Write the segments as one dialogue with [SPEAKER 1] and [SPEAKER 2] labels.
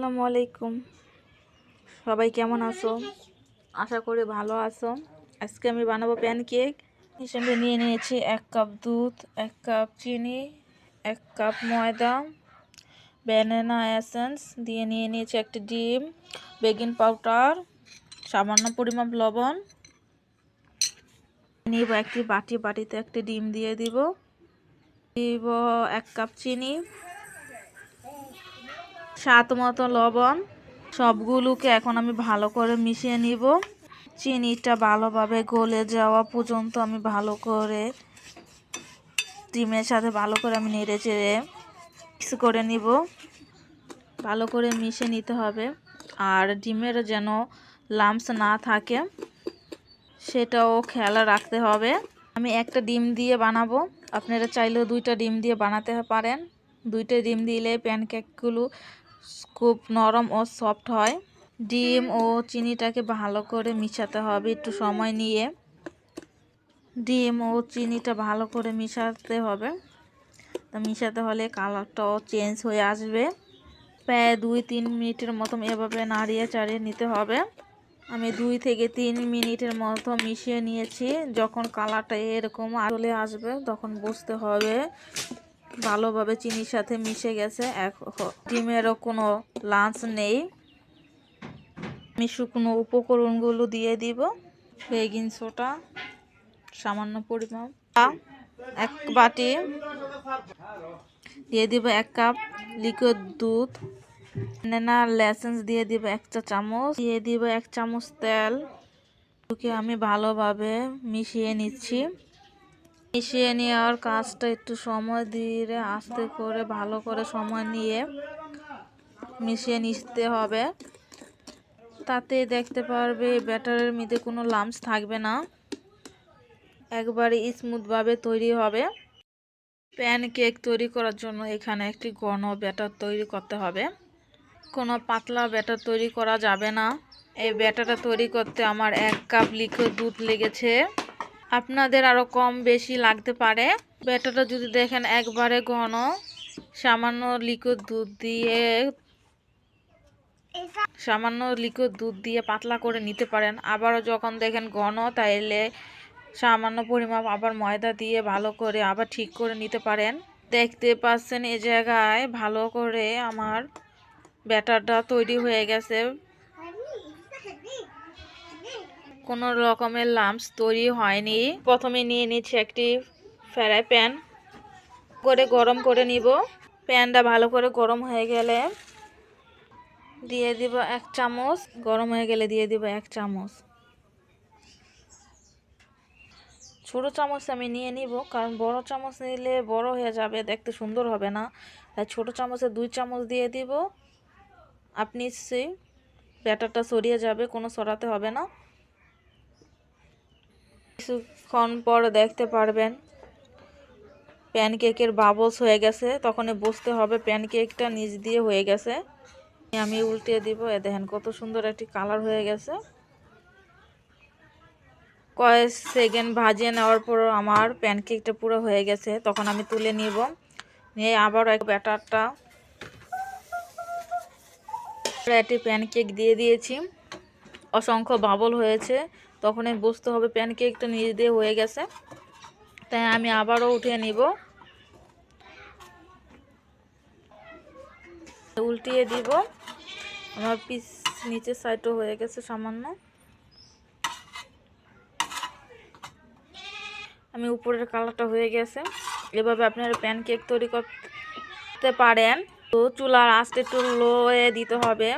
[SPEAKER 1] আসসালামু আলাইকুম। সবাই কেমন আছো? আশা করি ভালো আছো। আজকে আমি বানাবো প্যানকেক হিসেবে নিয়ে নিয়েছি এক কাপ দুধ, এক কাপ চিনি, এক কাপ ময়দা ব্যানানা এসেন্স দিয়ে নিয়ে নিয়েছি একটি ডিম বেকিং পাউডার সামান্য পরিমাপ লবণ। নিব একটি বাটি, বাটিতে একটি ডিম দিয়ে দিব। দিব এক কাপ চিনি। স্বাদ মতো লবণ, সবগুলোকে এখন আমি ভালো করে মিশিয়ে নিব। চিনিটা ভালোভাবে গলে যাওয়া পর্যন্ত আমি ভালো করে ডিমের সাথে ভালো করে আমি নেড়ে চেড়ে মিক্স করে নিব। ভালো করে মিশে নিতে হবে। আর ডিমের যেন লামস না থাকে, সেটাও খেয়াল রাখতে হবে। আমি একটা ডিম দিয়ে বানাবো। আপনারা চাইলেও দুইটা ডিম দিয়ে বানাতে পারেন। দুইটা ডিম দিলে প্যানকেকগুলো খুব নরম ও সফট হয়। ডিম ও চিনিটাকে ভালো করে মিশাতে হবে একটু সময় নিয়ে। ডিম ও চিনিটা ভালো করে মিশাতে হবে। তা মিশাতে হলে কালারটাও চেঞ্জ হয়ে আসবে। প্রায় দুই তিন মিনিটের মতন এভাবে নাড়িয়ে চাড়িয়ে নিতে হবে। আমি দুই থেকে তিন মিনিটের মতো মিশিয়ে নিয়েছি। যখন কালারটা এরকম চলে আসবে, তখন বুঝতে হবে। ভালোভাবে চিনির সাথে মিশে গেছে। ডিমেরও কোনো লাঞ্চ নেই। আমি শুকনো উপকরণগুলো দিয়ে দিব। বেগিন সোটা, সামান্য পরিমাণ। এক বাটি। দিয়ে দিব এক কাপ লিকুইড দুধ। নেনা লেসেন্স দিয়ে দিব এক চা চামচ। দিয়ে দিব এক চামচ তেল। আমি ভালোভাবে মিশিয়ে নিচ্ছি। মিশিয়ে নেওয়ার কাজটা একটু সময় দিয়ে আস্তে করে, ভালো করে সময় নিয়ে মিশিয়ে নিতে হবে। তাতে দেখতে পারবে ব্যাটারের মধ্যে কোনো লামস থাকবে না। একবারে স্মুথভাবে তৈরি হবে। প্যান কেক তৈরি করার জন্য এখানে একটি ঘন ব্যাটার তৈরি করতে হবে। কোনো পাতলা ব্যাটার তৈরি করা যাবে না। এই ব্যাটারটা তৈরি করতে আমার এক কাপ লিকুইড দুধ লেগেছে। আপনাদের আরও কম বেশি লাগতে পারে। ব্যাটারটা যদি দেখেন একবারে ঘন, সামান্য লিকুইড দুধ দিয়ে, সামান্য লিকুইড দুধ দিয়ে পাতলা করে নিতে পারেন। আবারও যখন দেখেন ঘন, তাইলে সামান্য পরিমাপ আবার ময়দা দিয়ে ভালো করে আবার ঠিক করে নিতে পারেন। দেখতে পাচ্ছেন এ জায়গায় ভালো করে আমার ব্যাটারটা তৈরি হয়ে গেছে। কোনো রকমের লাম্পস তৈরি হয়নি। প্রথমে নিয়ে নিচ্ছি একটি ফ্রাই প্যান। করে গরম করে নিব। প্যানটা ভালো করে গরম হয়ে গেলে দিয়ে দিব এক চামচ। গরম হয়ে গেলে দিয়ে দিব এক চামচ। ছোটো চামচ আমি নিয়ে নিব, কারণ বড় চামচ নিলে বড় হয়ে যাবে, দেখতে সুন্দর হবে না। তাই ছোটো চামচে দুই চামচ দিয়ে দিব। আপনি সেই ব্যাটারটা সরিয়ে যাবে, কোনো সরাতে হবে না। কিছুক্ষণ পর দেখতে পারবেন প্যানকেকের বাবলস হয়ে গেছে। তখন বুঝতে হবে প্যানকেকটা নিচ দিয়ে হয়ে গেছে। আমি উল্টে দিব। এ দেখেন কত সুন্দর একটি কালার হয়ে গেছে। কয়েক সেকেন্ড ভাজিয়ে নেওয়ার পর আমার প্যানকেকটা পুরো হয়ে গেছে। তখন আমি তুলে নিব। নিয়ে আবার এক ব্যাটারটা। একটি প্যানকেক দিয়ে দিয়েছি। অসংখ্য বাবল হয়েছে। তখনই বুঝতে হবে প্যানকেকটা নিজ দিয়ে হয়ে গেছে। তাই আমি আবারও উঠিয়ে নিব। উল্টিয়ে দিব। আমার পিস নিচের সাইডও হয়ে গেছে সামান্য। আমি উপরের কালারটা হয়ে গেছে। এভাবে আপনারা প্যানকেক তৈরি করতে পারেন। তো চুলার আস্তে একটু লোয়ে দিতে হবে।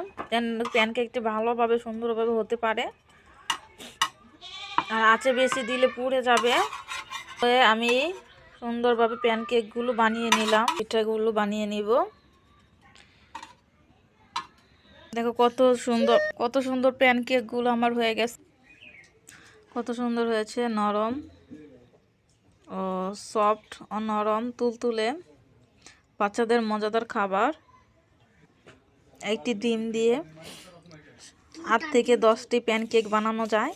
[SPEAKER 1] প্যানকেকটি ভালোভাবে, সুন্দরভাবে হতে পারে। আর আঁচে বেশি দিলে পুড়ে যাবে। আমি সুন্দরভাবে প্যানকেকগুলো বানিয়ে নিলাম। পিঠাগুলো বানিয়ে নিব। দেখো কত সুন্দর কত সুন্দর প্যানকেকগুলো আমার হয়ে গেছে। কত সুন্দর হয়েছে, নরম ও সফট ও নরম, তুলতুলে। বাচ্চাদের মজাদার খাবার। একটি ডিম দিয়ে আট থেকে দশটি প্যানকেক বানানো যায়।